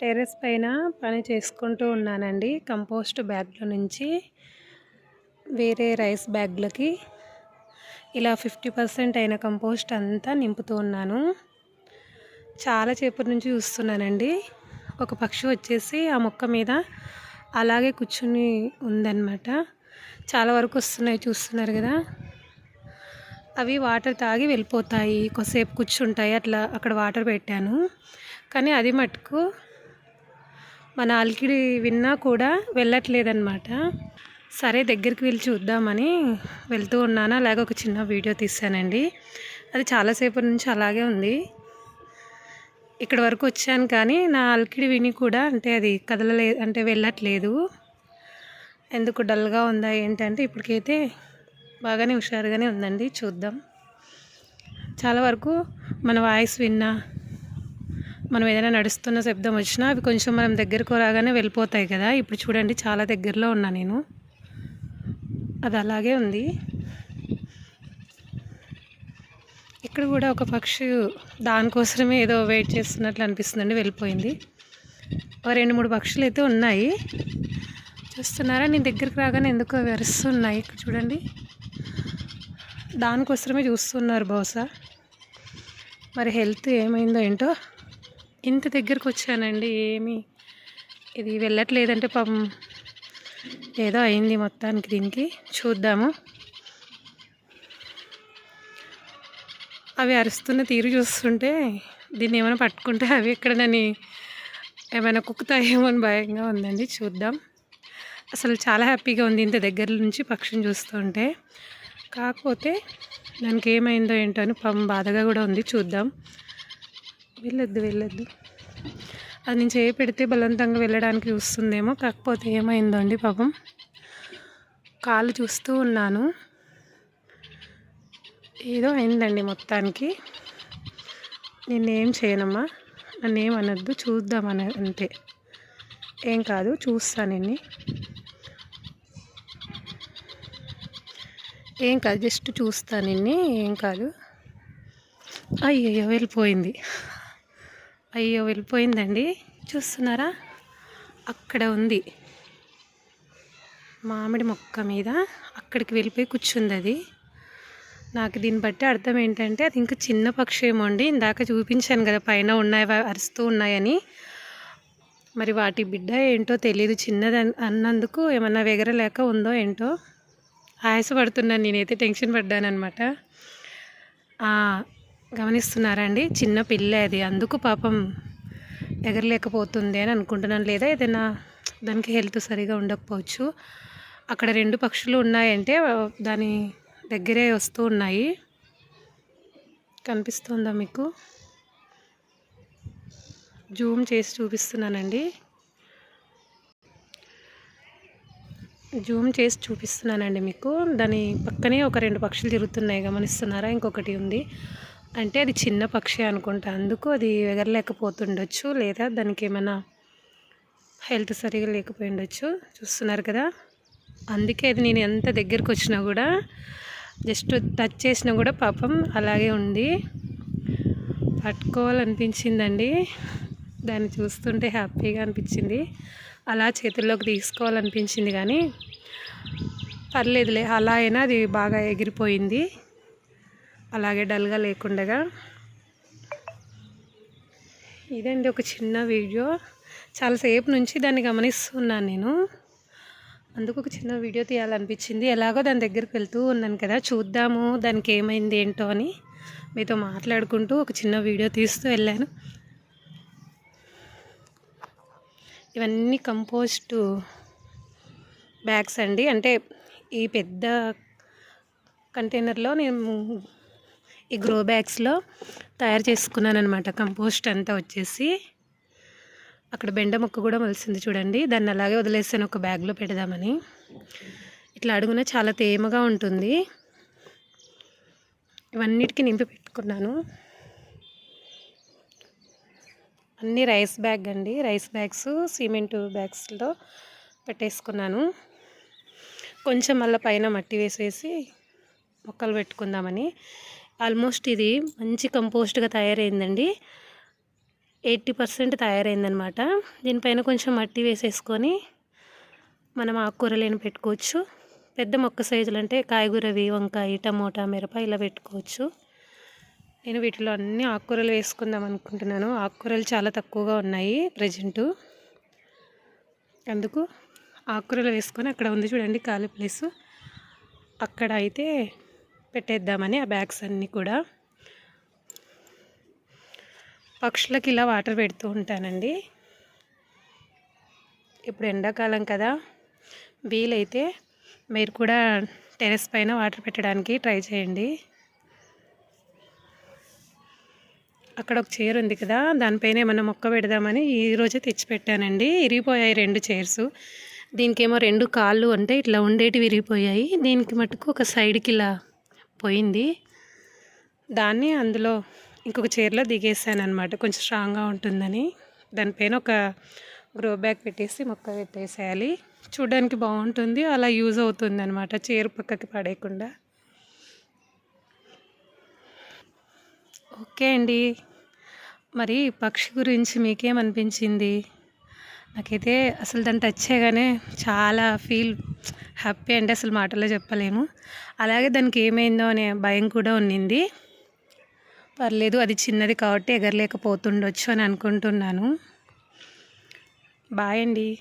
Terrace పైన పని చేసుకుంటూ ఉన్నానండి. కంపోస్ట్ బ్యాగ్ల నుంచి వేరే రైస్ బ్యాగ్లకి ఇలా ఫిఫ్టీ పర్సెంట్ అయిన కంపోస్ట్ అంతా నింపుతూ ఉన్నాను. చాలా చేపటి నుంచి చూస్తున్నానండి. ఒక పక్షి వచ్చేసి ఆ మొక్క మీద అలాగే కూర్చుని ఉందన్నమాట. చాలా వరకు వస్తున్నాయి చూస్తున్నారు కదా. అవి వాటర్ తాగి వెళ్ళిపోతాయి. కొద్దిసేపు కూర్చుంటాయి. అట్లా అక్కడ వాటర్ పెట్టాను. కానీ అది మటుకు మన అలికిడి విన్నా కూడా వెళ్ళట్లేదన్నమాట. సరే దగ్గరికి వెళ్ళి చూద్దామని వెళ్తూ ఉన్నాను? అలాగే ఒక చిన్న వీడియో తీసానండి అది చాలాసేపు నుంచి అలాగే ఉంది. ఇక్కడ వరకు వచ్చాను కానీ నా అలికిడి విని కూడా అంటే అది కదలలే అంటే వెళ్ళట్లేదు. ఎందుకు డల్గా ఉందా ఏంటంటే ఇప్పటికైతే బాగానే హుషారుగానే ఉందండి. చూద్దాం. చాలా వరకు మన వాయిస్ విన్నా మనం ఏదైనా నడుస్తున్న శబ్దం వచ్చినా అవి కొంచెం మనం దగ్గరకు రాగానే వెళ్ళిపోతాయి కదా. ఇప్పుడు చూడండి చాలా దగ్గరలో ఉన్నా నేను. అది అలాగే ఉంది. ఇక్కడ కూడా ఒక పక్షి దానికోసమే ఏదో వెయిట్ చేస్తున్నట్లు అనిపిస్తుందండి వెళ్ళిపోయింది. ఒక రెండు మూడు పక్షులు అయితే ఉన్నాయి. చూస్తున్నారా? నేను దగ్గరికి రాగానే ఎందుకో వెరుస్తున్నాయి. ఇక్కడ చూడండి. దానికోసమే చూస్తున్నారు బహుశా. మరి హెల్త్ ఏమైందో ఏంటో ఇంత దగ్గరకు వచ్చానండి ఏమి. ఇది వెళ్ళట్లేదంటే పాపం ఏదో అయింది మొత్తానికి దీనికి. చూద్దాము. అవి అరుస్తున్న తీరు చూస్తుంటే దీన్ని ఏమైనా పట్టుకుంటే అవి ఎక్కడ నన్ను ఏమైనా కుక్కుతాయేమో అని భయంగా ఉందండి. చూద్దాం. అసలు చాలా హ్యాపీగా ఉంది ఇంత దగ్గర నుంచి పక్షిని చూస్తుంటే. కాకపోతే దానికి ఏమైందో ఏంటో అని పాపం బాధగా కూడా ఉంది. చూద్దాం. వెళ్ళొద్దు వెళ్ళొద్దు. అది నేను చేయపెడితే బలవంతంగా వెళ్ళడానికి చూస్తుందేమో కాకపోతే ఏమైందో అండి పాపం. కాలు చూస్తూ ఉన్నాను. ఏదో అయిందండి మొత్తానికి. నేనేం చేయనమ్మా నన్ను ఏమనొద్దు చూద్దామని అంతే. ఏం కాదు చూస్తాను ఏం కాదు జస్ట్ చూస్తాను ఏం కాదు. అయ్యయ్యో వెళ్ళిపోయింది. అయ్యో వెళ్ళిపోయిందండి. చూస్తున్నారా? అక్కడ ఉంది. మామిడి మొక్క మీద అక్కడికి వెళ్ళిపోయి కూర్చుంది అది. నాకు దీన్ని బట్టి అర్థం ఏంటంటే అది ఇంకా చిన్న పక్షి ఏమో అండి. ఇందాక చూపించాను కదా పైన ఉన్నాయి అరుస్తూ ఉన్నాయని. మరి వాటి బిడ్డ ఏంటో తెలియదు చిన్నది అన్నందుకు ఏమన్నా వెగరలేక ఉందో ఏంటో ఆయాసపడుతున్నాను. నేనైతే టెన్షన్ పడ్డాను అనమాట గమనిస్తున్నారండి. చిన్న పిల్ల అది. అందుకు పాపం ఎగరలేకపోతుంది అని అనుకుంటున్నాను. లేదా ఏదైనా దానికి హెల్త్ సరిగా ఉండకపోవచ్చు. అక్కడ రెండు పక్షులు ఉన్నాయంటే దాని దగ్గరే వస్తూ ఉన్నాయి. కనిపిస్తుందా మీకు? జూమ్ చేసి చూపిస్తున్నానండి. జూమ్ చేసి చూపిస్తున్నానండి మీకు. దాని పక్కనే ఒక రెండు పక్షులు తిరుగుతున్నాయి. గమనిస్తున్నారా? ఇంకొకటి ఉంది. అంటే అది చిన్న పక్షి అనుకుంటా. అందుకు అది ఎగరలేకపోతుండొచ్చు లేదా దానికి ఏమైనా హెల్త్ సరిగా లేకపోయి ఉండొచ్చు చూస్తున్నారు కదా? అందుకే అది నేను ఎంత దగ్గరకు వచ్చినా కూడా జస్ట్ టచ్ చేసినా కూడా పాపం అలాగే ఉంది. పట్టుకోవాలనిపించిందండి. దాన్ని చూస్తుంటే హ్యాపీగా అనిపించింది. అలా చేతుల్లోకి తీసుకోవాలనిపించింది కానీ పర్లేదులే అలా అయినా అది బాగా ఎగిరిపోయింది. అలాగే డల్గా లేకుండగా. ఇదండి ఒక చిన్న వీడియో. చాలాసేపు నుంచి దాన్ని గమనిస్తున్నాను నేను. అందుకు ఒక చిన్న వీడియో తీయాలనిపించింది. ఎలాగో దాని దగ్గరికి వెళ్తూ ఉన్నాను కదా చూద్దాము దానికి ఏమైంది ఏంటో అని మీతో మాట్లాడుకుంటూ ఒక చిన్న వీడియో తీస్తూ వెళ్ళాను. ఇవన్నీ కంపోస్ట్ బ్యాగ్స్ అండి. అంటే ఈ పెద్ద కంటైనర్లో నేను ఈ గ్రో బ్యాగ్స్లో తయారు చేసుకున్నాను అనమాట కంపోస్ట్ అంతా వచ్చేసి అక్కడ బెండ మొక్క కూడా మొలిసింది చూడండి. దాన్ని అలాగే వదిలేసాను ఒక బ్యాగ్లో పెడదామని. ఇట్లా అడుగున చాలా తేమగా ఉంటుంది. ఇవన్నిటికీ నింపి పెట్టుకున్నాను. అన్నీ రైస్ బ్యాగ్ అండి. రైస్ బ్యాగ్స్ సిమెంట్ బ్యాగ్స్లో పెట్టేసుకున్నాను. కొంచెం మళ్ళీ పైన మట్టి వేసేసి మొక్కలు పెట్టుకుందామని. ఆల్మోస్ట్ ఇది మంచి కంపోస్ట్గా తయారైందండి. ఎయిటీ పర్సెంట్ తయారైందనమాట. దీనిపైన కొంచెం మట్టి వేసేసుకొని మనం ఆకుకూరలేని పెట్టుకోవచ్చు. పెద్ద మొక్క సైజులు అంటే కాయగూరవి వంకాయ టమోటా మిరప ఇలా పెట్టుకోవచ్చు. నేను వీటిలో అన్ని ఆకుకూరలు వేసుకుందాం అనుకుంటున్నాను. ఆకుకూరలు చాలా తక్కువగా ఉన్నాయి ప్రజెంటు. అందుకు ఆకుకూరలు వేసుకొని అక్కడ ఉంది చూడండి ఖాళీ ప్లేసు. అక్కడ అయితే పెట్టేద్దామని ఆ బ్యాగ్స్ అన్నీ కూడా. పక్షులకి ఇలా వాటర్ పెడుతూ ఉంటానండి. ఇప్పుడు ఎండాకాలం కదా వీలైతే మీరు కూడా టెరెస్ పైన వాటర్ పెట్టడానికి ట్రై చేయండి. అక్కడ ఒక చైర్ ఉంది కదా దానిపైన ఏమన్నా మొక్క పెడదామని ఈరోజే తెచ్చిపెట్టానండి. ఇరిగిపోయాయి రెండు చైర్స్. దీనికేమో రెండు కాళ్ళు అంటే ఇట్లా ఉండేటివి విరిగిపోయాయి దీనికి మటుకు ఒక సైడ్కి ఇలా పోయింది. దాన్ని అందులో ఇంకొక చీరలో దిగేసాను అనమాట కొంచెం స్ట్రాంగ్గా ఉంటుందని. దానిపైన ఒక గ్రో బ్యాగ్ పెట్టేసి మొక్క పెట్టేసేయాలి. చూడడానికి బాగుంటుంది. అలా యూజ్ అవుతుంది అనమాట చీర పక్కకి పడేయకుండా. ఓకే అండి. మరి పక్షి గురించి మీకేమనిపించింది? నాకైతే అసలు దాన్ని టచ్ చేయగానే చాలా ఫీల్ హ్యాపీ అంటే అసలు మాటల్లో చెప్పలేము. అలాగే దానికి ఏమైందో అనే భయం కూడా ఉన్నింది. పర్లేదు అది చిన్నది కాబట్టి ఎగరలేకపోతుండొచ్చు అని అనుకుంటున్నాను. బాయ్ అండి.